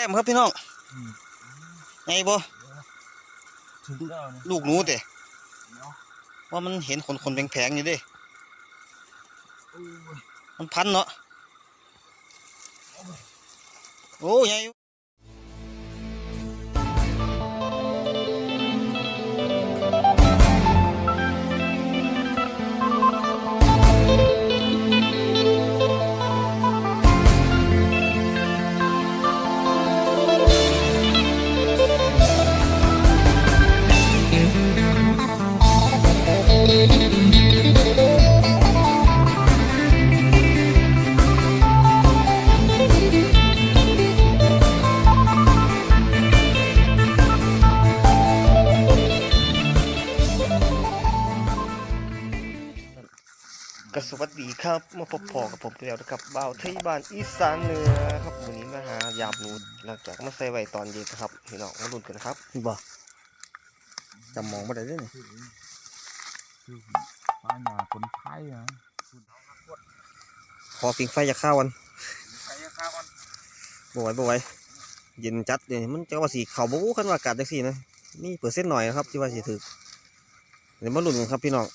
ต้มครับพี่น้องไงบ่ลูกหนูเด้นาะว่ามันเห็นขนขนแผงๆอยู่ด้โอ้ยมันพันเนาะโอ้ยายอ ครับมาพบพอกับผมแล้วนะครับบ่าวไทยบ้านอีสานเหนือครับวันนี้มาหายาบหนูหลังจากมาใส่ไว้ตอนเย็นนะครับพี่น้องมาลุ้นกันนะครับนี่บ่จำมองมาได้ด้วยนี่คือคือป้าหยาคนไทยนะขอปิงไฟจะเข้าวันใครจะฆ่ามันบ่ไหวบ่ไหวเย็นจัดเลยมันจะว่าสีเขาบ่คันว่าอากาศจังซี่นะนี่เปอร์เซ็นต์หน่อยนะครับที่ว่าสิถึกเดี๋ยวมาลุ้นกันครับพี่น้อง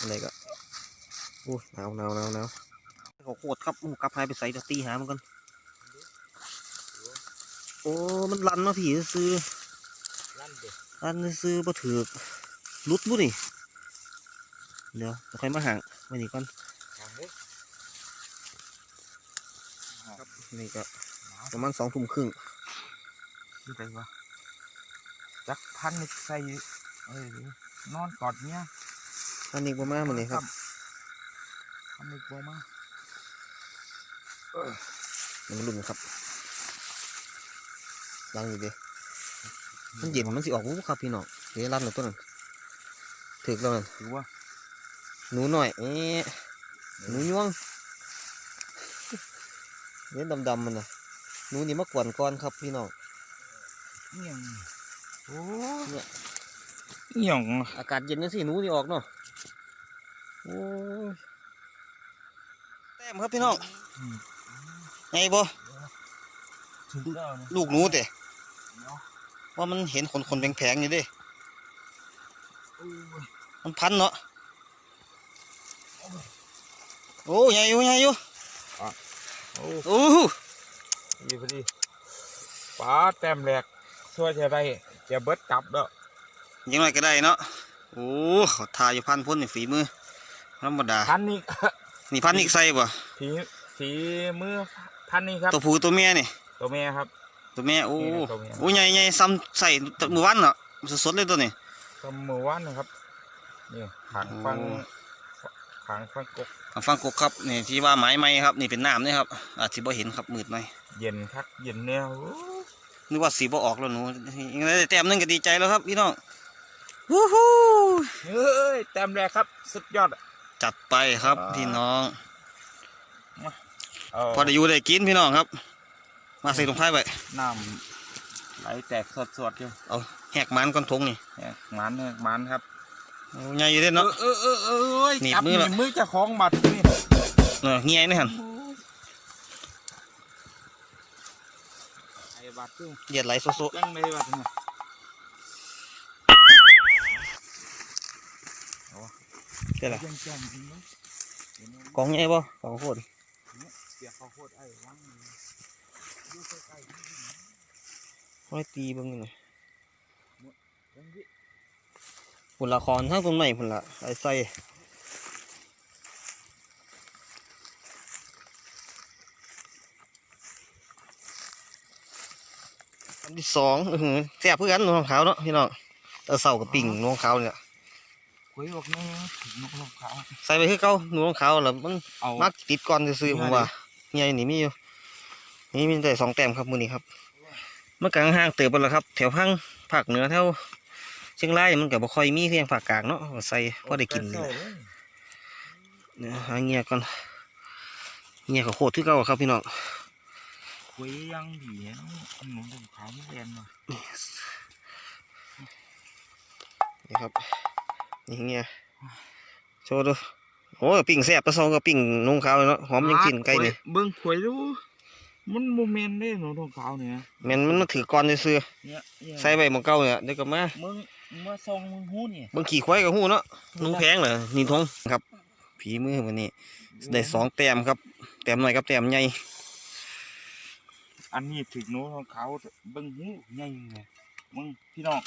อะไรก็ อู้หนาวหนาวหนาวหนาวเขาโคตรครับหมูกลับหายไปใส่เดี๋ยวตีหามันกันโอ้ มันรันมาผีซื้อลั่นเด็กรันซื้อบ่ถือกลุดบุนี่เดี๋ยวจะค่อยมาห่างไว้นี่ก่อนทางเด็กครับนี่ก็ประมาณสองทุ่มครึ่งคืออะไรวะจักพันนิกใส่เอ้ยนอนกอดเนี้ยอันนี้ประมาณมันนี่ครับ พันนิกบ่มาเดี๋ยวมาลุ้นกันครับลังอยู่ดิมันเย็นมันสิออกวูบครับพี่น้องเดี๋ยวรัดหน่อยตัวนั้นถึกแล้วนั่นถือว่าหนูหน่อยเอ๊ะหนูยวงเนี่ยดำๆมันนะหนูนี่มากวนก้อนครับพี่น้องเอียงโอ้เนี่ยเอียงอากาศเย็นนี่สิหนูนี่ออกเนาะโอ้ยแต้มครับพี่น้องไงบ่ถึงแล้วนะลูกหนูเด้เนาะว่ามันเห็นขนขนๆแผงๆอยู่เด้โอ้ยมันพันเนาะโอ้ยใหญ่อยู่ใหญ่อยู่โอ้โอ้ดีพอดีป้าแต้มแหลกช่วยจะได้จะเบิดกลับแล้วยังไงก็ได้เนาะโอ้เขาทาอยู่พันพ่นนี่ฝีมือธรรมดาพันนี่ นี่พันอีกใส่บ่ฝีฝีมือพันนี่ครับตัวผู้ตัวเมียนี่ตัวแม่ครับ ตัวเมียโอ้นี่นะตัวเมีย โอ้ใหญ่ใหญ่ซ้ำใส่เมื่อวันเนาะสดๆเลยตัวนี้ ก็เมื่อวานนะครับนี่ขางฟังโอ้ ขางฟังกกทางฟังกกครับนี่ที่ว่าไม้ไม้ครับ นี่เป็นน้ำนี่ครับอาจสิบ่เห็นครับมืดหน่อยเย็นคักเย็นแนวโอ้นึกว่าสีบ่ออกแล้วหนูยังไงได้แต้มหนึงก็ดีใจแล้วครับพี่น้องวู้ฮู้เฮ้ยแต้มแรกครับ สุดยอดอะ จัดไปครับอ่าพี่น้องเอาพอได้อยู่ได้กินพี่น้องครับ มาใส่ตรงท้ายไว้น้ำไหลแตกสดๆอยู่เอาแหกมันก้อนทงนี่เนี่ยหมันเนี่ยหมันครับโอ้ใหญ่อยู่เด้เนาะเออเออเออเอ้ยหนีบจับมือละหนีบมือเจะของบัตรนี่เออเงี้ยนี่หันไอ้บัตรนี่เหยียดไหลโซโซยังไม่บัตรเนี่ เดี๋ยวล่ะยังจมจริงไหมเห็นไหมกองใหญ่บ่กองโคตรเปียกข้าวโพดไอ้ว่างอยู่ใกล้ๆนี่ห้อยตีบิ่งหน่อยผลละครทั้งต้นไม้ผลละไอ้ใส่อันที่สองอื้ออแซ่บเพื่อกันนวงขาวเนาะพี่น้องแต่เสากับปิ่งนวงขาวเนี่ย คุยบอกนี่นกนกขาวใส่ไปคือเก่านวงขาวแล้วมันเอามักติดก่อนซื้อๆผมว่าใหญ่นี่มีอยู่นี่มีแต่สองแต้มครับมือนี้ครับเมื่อกลางห้างเติบไปแล้วครับ แถวพังภาคเหนือแถวเชียงรายมันก็บ่ค่อยมีเพียงภาคกลางเนาะเอาใส่พอได้กินนี่แหละเนี่ยหาเงียก่อนเงียก็โคตรคือเก่าครับพี่น้องคุยยังดีเนาะอันนู้นนกขาวไม่แรงมานี่ครับ นี่เงียโชว์ดูโอ้ยปิ่งแซ่บตะซองก็ปิ่งนุ่งขาวเลยเนาะหอมยังกินไก่นี่เบิ้งคุยดูมันโมเมนต์ได้หนูทองขาวเนี่ยแม่นมันมาถือก่อนซื่อเนี่ยเนี่ยๆใส่ใบหมองเก่าเนี่ยเดี๋ยวก็มามึงเมื่อทรงมึงหูนี่เบิ่งขี่ควายกับหูเนาะหนูแพงเหรอนี่ทงครับผีมือวันนี้ได้สองแต้มครับแต้มหน่อยกับแต้มใหญ่อันนี้ถึงหนูทองขาวเบิ้งหูใหญ่เลยมึงพี่น้อง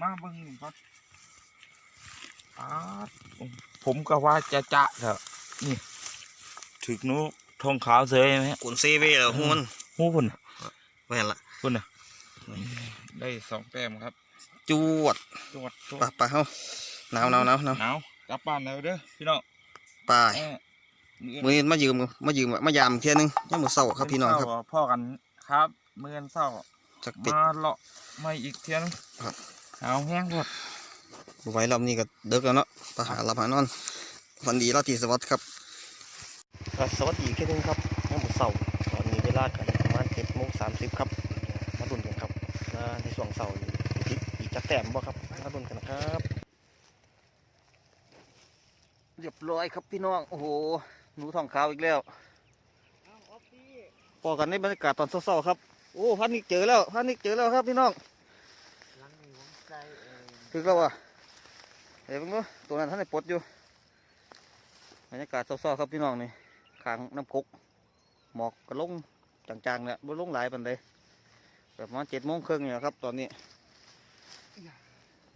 มาเบิ้งนี่ก่อนอาด ผมก็ว่าจะจะเถอะนี่ถึงหนูทองขาวเสยไหมฮะกุนเซเว่แล้วหูมันหูพุ่นแม่นละพุ่นน่ะได้สองแต้มครับ จวดจวดจวปะดปะเฮาหนาวหนาวหนาวหนาวหนาวกลับบ้านแล้วเด้อพี่น้องไปเอ้อมื้อมือนี้มายืมมายืมมายามเที่ยนึงยังมือเศร้าครับพี่น้องครับเช้าพ่อกันครับเมื่อนเศร้าจักติดมาเลาะไม่อีกเที่ยนึงครับเอาแห้งหมด ไว้รอบนี้ก็เดึกแล้วเนาะไปหาหลับหานอนฝันดีราตรีสวัสดิ์ครับสวัสดีแค่นึงครับยังมือเศร้าตอนนี้เวลากันประมาณเจ็ดโมงสามสิบครับมาดุนกันครับมาในช่วงเสาร์อีกอีกจักแต้มบ่ครับมาดุนกันครับ เรียบร้อยครับพี่น้องโอ้โหหนูทองขาวอีกแล้วพอกันในบรรยากาศตอนเศร้าๆครับโอ้พันนิกเจอแล้วพันนิกเจอแล้วครับพี่น้องถึงแล้วว่ะ เดี๋ยวเพิ่งดูตัวนั้นท่านได้ปลดอยู่บรรยากาศเศร้าๆครับพี่น้องนี่ข้างน้ำกกหมอกก็ลงจางๆเนี่ยบ่ลงหลายปันใดแบบประมาณเจ็ดโมงครึ่งเนี่ยครับ ตอนนี้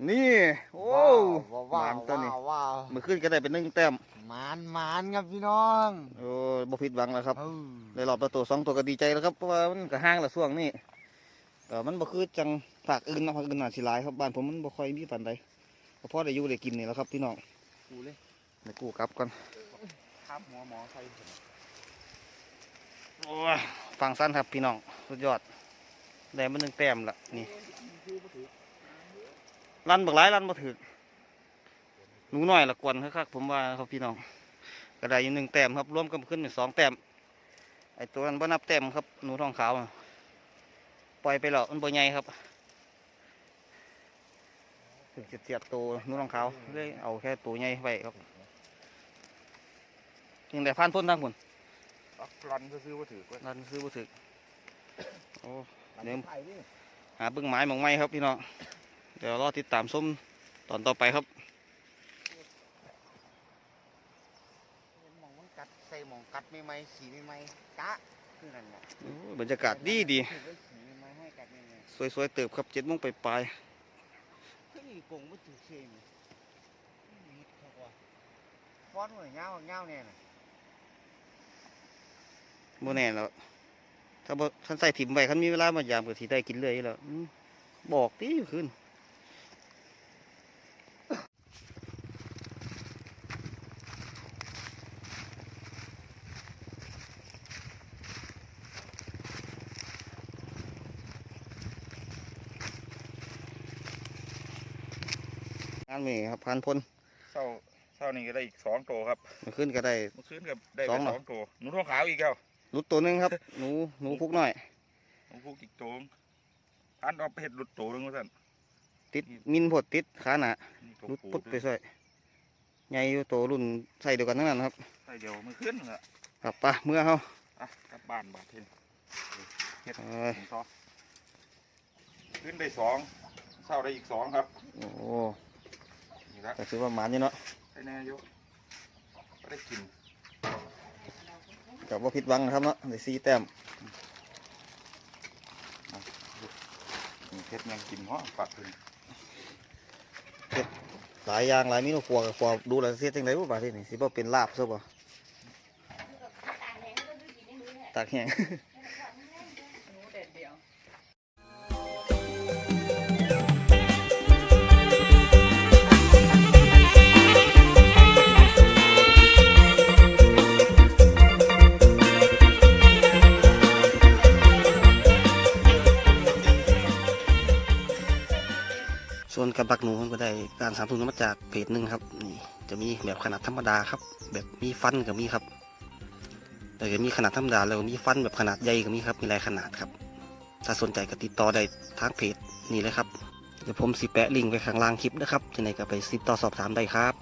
นี่ โอ้ว้าวหมานตัวนี้ว้าวว้าวเมื่อคืนก็ได้เป็นหนึ่งแต้มหมานหมานครับพี่น้องโอ้ยบ่ผิดหวังแล้วครับ เออได้รอบละตัวสองตัวก็ดีใจแล้วครับเพราะว่ามันก็ห้างละช่วงนี้แต่มันบ่คือจังภาคอื่นเนาะภาคอื่นน่าสิหลายครับบ้านผมมันบ่ค่อยมีปานใดก็ พอได้อยู่ได้กินนี่แหล้วครับพี่น้องกูเลยไปกู้กลับก่อนทับหัวหมอใส่โอ้ยฟังสั้นครับพี่น้องสุดยอดได้มาหนึ่งแต้มละนี่รันบักหลายรันบ่ถึกหนูน้อยละกวนคักๆผมว่าครับพี่น้องก็ได้อยู่หนึ่งแต้มครับรวมกันขึ้นเป็นสองแต้มไอตัวนั้นบ่นับแต้มครับหนูทองขาวน่ะปล่อยไปแล้วมันบ่ใหญ่ครับ ถึงจะเสียบตัวหนูทองขาวเลยเอาแค่ตัวใหญ่ไว้ครับยังได้พันพ้นทางพุ่นปักรันก็ซื้อว่าถือว่ารันซื้อบ่ถึกโอ้มันเดี๋ยวไผ่นี่หาเบิ้งไม้หมองไม้ครับพี่น้องเดี๋ยวรอติดตามส้มตอนต่อไปครับหมองมันกัดใส่หมองกัดไม่ไหมขี่ไม่ไหมกะคือนั่นแหละโอ้ยบรรยากาศดีดีถือว่าขี่ไม่ไหมให้กัดไม่ไหมสวยๆเติบครับเจ็ดโมงไปปลาย เฮ้ยกงมันถือเชมมิดเขาว่าฟ้อนหัวเงาเงาเนี่ยน่ะโมแน่แล้วถ้าบ่ท่านใส่ถิ่มไว้คันมีเวลามายามก็สิได้กินเลยอยู่แล้วอืมบอกติขึ้น งานนี้ครับพันพลเศร้าเศร้านี่ก็ได้อีกสองตัวครับเมาขึ้นก็ได้เมื่อคืนก็ได้สไปองเหรอ สองตัวหนูทองขาวอีกแล้วหลุดตัวหนึงครับ หนูหนูพุกหน่อย หนูพวกอีกตัวพันเอาไปเห็ดหลุดตัวหนึงว่าสั่นติดมินพดติดขาหนานี่ตัวรุดปูปุ๊บไปใส่ใหญ่อยู่โตรุ่นใส่เดียวกันทั้งนั้นครับใส่เดียวเมื่อคืนเหรอครับปะเมื่อเขาอะกลับบ้านบาดเทนเฮ็ดเอ้ยผมซอขึ้นได้สองเศร้าได้อีกสองครับ โอ้ นี่ละแต่ถือว่าหมานอยู่เนาะให้แน่อยก็ได้กินกับว่าผิดหวังนะครับเนาะได้สี่แต้มนี่เฮ็ดยังกินเพราะปัดขึ้นหลายอย่างหลายเมนูครัวกับครัวดูแลวเสียจังไดบ่บาดนี้นี่สิบ่เป็นลาบซะบ่ตากแห้ง ส่วนกระบักหนูมันก็ได้การสามทุนมาจากเพจหนึ่งครับนี่จะมีแบบขนาดธรรมดาครับ แบบมีฟันก็มีครับแต่ก็มีขนาดธรรมดาแล้วมีฟันแบบขนาดใหญ่ก็มีครับมีหลายขนาดครับ ถ้าสนใจก็ติดต่อได้ทางเพจนี่เลยครับเดี๋ยวผมสิแปะลิงก์ไว้ข้างล่างคลิปนะครับจะไหนก็ไปติดต่อสอบถามได้ครับ